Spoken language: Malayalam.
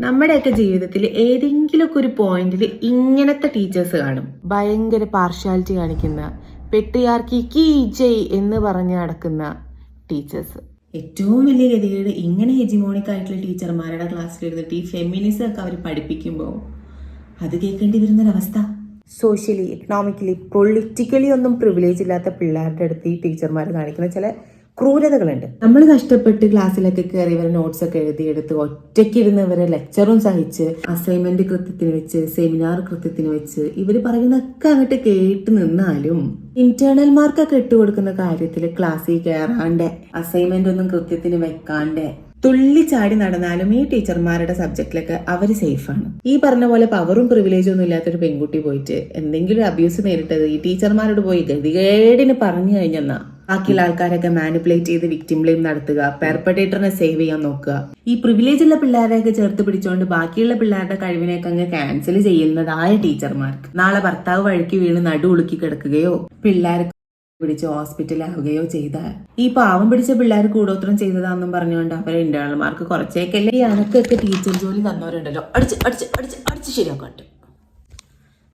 നമ്മുടെയൊക്കെ ജീവിതത്തിൽ ഏതെങ്കിലുമൊക്കെ ഒരു പോയിന്റിൽ ഇങ്ങനത്തെ ടീച്ചേഴ്സ് കാണും. ഭയങ്കര പാർഷ്യാലിറ്റി കാണിക്കുന്ന പെട്ടിയാർക്കി കീ ജയ് എന്ന് പറഞ്ഞ് നടക്കുന്ന ടീച്ചേഴ്സ് ഏറ്റവും വലിയ ഗതികേട് ഇങ്ങനെ ഹെജിമോണിക് ആയിട്ടുള്ള ടീച്ചർമാരുടെ ക്ലാസ്സിലിരുന്നിട്ട് ഈ ഫെമിനിസം ഒക്കെ അവർ പഠിപ്പിക്കുമ്പോൾ അത് കേൾക്കേണ്ടി വരുന്നൊരവസ്ഥ. സോഷ്യലി എക്കണോമിക്കലി പൊളിറ്റിക്കലി ഒന്നും പ്രിവിലേജ് ഇല്ലാത്ത പിള്ളേരുടെ അടുത്ത് ഈ ടീച്ചർമാർ കാണിക്കുന്ന ചില ക്രൂരതകളുണ്ട്. നമ്മൾ കഷ്ടപ്പെട്ട് ക്ലാസ്സിലൊക്കെ കയറി ഇവരെ നോട്ട്സ് ഒക്കെ എഴുതിയെടുത്ത് ഒറ്റയ്ക്ക് ഇരുന്ന് ഇവരെ ലെക്ചറും സഹിച്ച് അസൈൻമെന്റ് കൃത്യത്തിന് വെച്ച് സെമിനാർ കൃത്യത്തിന് വെച്ച് ഇവർ പറയുന്നതൊക്കെ അങ്ങോട്ട് കേട്ട് നിന്നാലും ഇന്റേണൽ മാർക്കൊക്കെ ഇട്ടുകൊടുക്കുന്ന കാര്യത്തിൽ ക്ലാസ്സിൽ കയറാണ്ട് അസൈൻമെന്റ് ഒന്നും കൃത്യത്തിന് വെക്കാണ്ട് തുള്ളി ചാടി നടന്നാലും ഈ ടീച്ചർമാരുടെ സബ്ജക്റ്റിലൊക്കെ അവർ സേഫാണ് ഈ പറഞ്ഞ പോലെ പവറും പ്രിവിലേജും ഒന്നും ഇല്ലാത്തൊരു പെൺകുട്ടി പോയിട്ട് എന്തെങ്കിലും അബ്യൂസ് നേരിട്ടത് ഈ ടീച്ചർമാരോട് പോയി ഗതികേടിന് പറഞ്ഞു കഴിഞ്ഞെന്നാ. ബാക്കിയുള്ള ആൾക്കാരൊക്കെ മാനിപ്പുലേറ്റ് ചെയ്ത് വിക്ടിം ബ്ലെയിം നടത്തുക പെർപ്പറ്റേറ്ററിനെ സേവ് ചെയ്യാൻ നോക്കുക. ഈ പ്രിവിലേജ് ഉള്ള പിള്ളേരെയൊക്കെ ചേർത്ത് പിടിച്ചുകൊണ്ട് ബാക്കിയുള്ള പിള്ളേരുടെ കഴിവിനെയൊക്കെ അങ്ങ് ക്യാൻസൽ ചെയ്യുന്നതായ ടീച്ചർമാർക്ക് നാളെ ഭർത്താവ് വഴിക്ക് വീണ് നടു ഉളുക്കി കിടക്കുകയോ പിള്ളേർക്ക് പിടിച്ച് ഹോസ്പിറ്റലാവുകയോ ചെയ്താൽ ഈ പാവം പിടിച്ച പിള്ളേർ കൂടോത്രം ചെയ്തതാണെന്നും പറഞ്ഞുകൊണ്ട് അവരെ ഇന്റേണൽമാർക്ക് കുറച്ചേക്കല്ലേ ഈ അനക്കൊക്കെ ടീച്ചർ ജോലി തന്നവരുണ്ടല്ലോ. അടിച്ച് അടിച്ച് അടിച്ച് അടിച്ച് ശരിയാക്കട്ടെ.